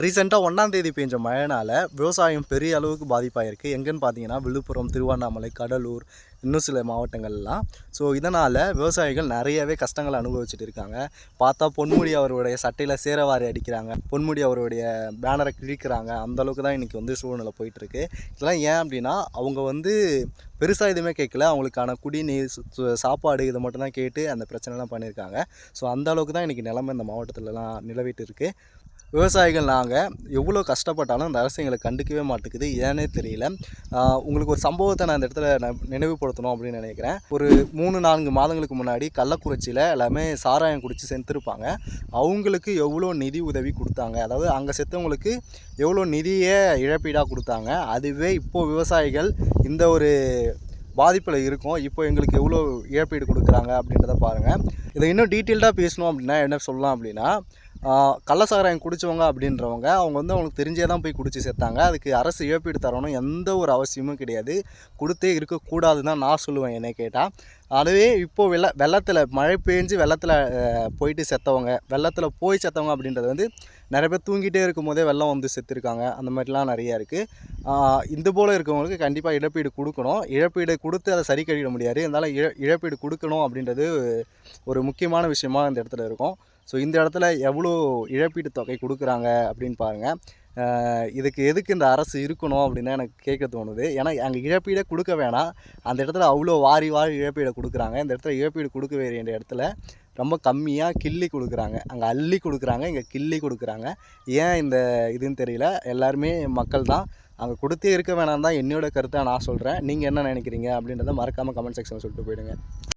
ரீசெண்டாக ஒன்றாம் தேதி பெஞ்ச மழைனால் விவசாயம் பெரிய அளவுக்கு பாதிப்பாயிருக்கு. எங்கன்னு பார்த்தீங்கன்னா விழுப்புரம் திருவண்ணாமலை கடலூர் இன்னும் சில மாவட்டங்கள்லாம் ஸோ இதனால் விவசாயிகள் நிறையவே கஷ்டங்களை அனுபவிச்சுட்டு இருக்காங்க. பார்த்தா பொன்முடி அவருடைய சட்டையில் சேரவாரி அடிக்கிறாங்க. பொன்முடி அவருடைய பேனரை கிழிக்கிறாங்க. அந்த அளவுக்கு தான் இன்றைக்கி வந்து சூழ்நிலை போயிட்டுருக்கு. இதெல்லாம் ஏன் அப்படின்னா அவங்க வந்து பெருசாக எதுவுமே கேட்கல அவங்களுக்கான குடிநீர் சு- சாப்பாடு இதை மட்டும் தான் கேட்டு அந்த பிரச்சனைலாம் பண்ணியிருக்காங்க. ஸோ அந்த அளவுக்கு தான் இன்றைக்கி நிலமை இந்த மாவட்டத்துலலாம் நிலவிட்டு இருக்குது விவசாயிகள் நாங்கள் எவ்வளோ கஷ்டப்பட்டாலும் அந்த அரசு எங்களை கண்டுக்கவே மாட்டேங்குது. ஏன்னே தெரியல. உங்களுக்கு ஒரு சம்பவத்தை நான் இந்த இடத்துல நான் நினைவுபடுத்தணும் அப்படின்னு நினைக்கிறேன். ஒரு மூணு நான்கு மாதங்களுக்கு முன்னாடி கள்ளக்குறிச்சியில் எல்லாமே சாராயம் குடித்து செத்துருப்பாங்க. அவங்களுக்கு எவ்வளோ நிதி உதவி கொடுத்தாங்க? அதாவது அங்கே செத்தவங்களுக்கு எவ்வளோ நிதியை இழப்பீடாக கொடுத்தாங்க? அதுவே இப்போது விவசாயிகள் இந்த ஒரு பாதிப்பில் இருக்கும். இப்போ எங்களுக்கு எவ்வளோ இழப்பீடு கொடுக்குறாங்க அப்படின்றத பாருங்கள் இதை இன்னும் டீட்டெயில்டாக பேசணும் அப்படின்னா என்ன சொல்லலாம் அப்படின்னா கள்ளசாராயம் குடித்தவங்க அப்படின்றவங்க அவங்க வந்து அவங்களுக்கு தெரிஞ்சே தான் போய் குடித்து செத்தாங்க அதுக்கு அரசு இழப்பீடு தரணும் எந்த ஒரு அவசியமும் கிடையாது. கொடுத்தே இருக்கக்கூடாதுன்னு தான் நான் சொல்லுவேன் என்னை கேட்டால் அதுவே இப்போது வெள்ள வெள்ளத்தில் மழை பெஞ்சு வெள்ளத்தில் போயிட்டு செத்தவங்க வெள்ளத்தில் போய் செத்தவங்க அப்படின்றது வந்து நிறைய பேர் தூங்கிட்டே இருக்கும் போதே வெள்ளம் வந்து செத்துருக்காங்க. அந்த மாதிரிலாம் நிறையா இருக்குது இந்த போல் இருக்கவங்களுக்கு கண்டிப்பாக இழப்பீடு கொடுக்கணும். இழப்பீடு கொடுத்து அதை சரி கழிட முடியாது. இருந்தாலும் இழ இழப்பீடு கொடுக்கணும் அப்படின்றது ஒரு முக்கியமான விஷயமாக இந்த இடத்துல இருக்கும். ஸோ இந்த இடத்துல எவ்வளோ இழப்பீட்டு தொகை கொடுக்குறாங்க அப்படின்னு பாருங்கள் இதுக்கு எதுக்கு இந்த அரசு இருக்கணும் அப்படின்னு எனக்கு கேட்க தோணுது. ஏன்னா அங்கே இழப்பீடே கொடுக்க வேணாம். அந்த இடத்துல அவ்வளோ வாரி வாரி இழப்பீடை கொடுக்குறாங்க. இந்த இடத்துல இழப்பீடு கொடுக்க வேண்டிய இடத்துல ரொம்ப கம்மியாக கிள்ளி கொடுக்குறாங்க. அங்கே அள்ளி கொடுக்குறாங்க இங்கே கிள்ளி கொடுக்குறாங்க. ஏன் இந்த இதுன்னு தெரியல. எல்லாருமே மக்கள் தான். அங்கே கொடுத்தே இருக்க வேணாம் தான் என்னோட கருத்தை நான் சொல்கிறேன் நீங்கள் என்ன நினைக்கிறீங்க அப்படின்றத மறக்காமல் கமெண்ட் செக்ஷனில் சொல்லிட்டு போயிடுங்க.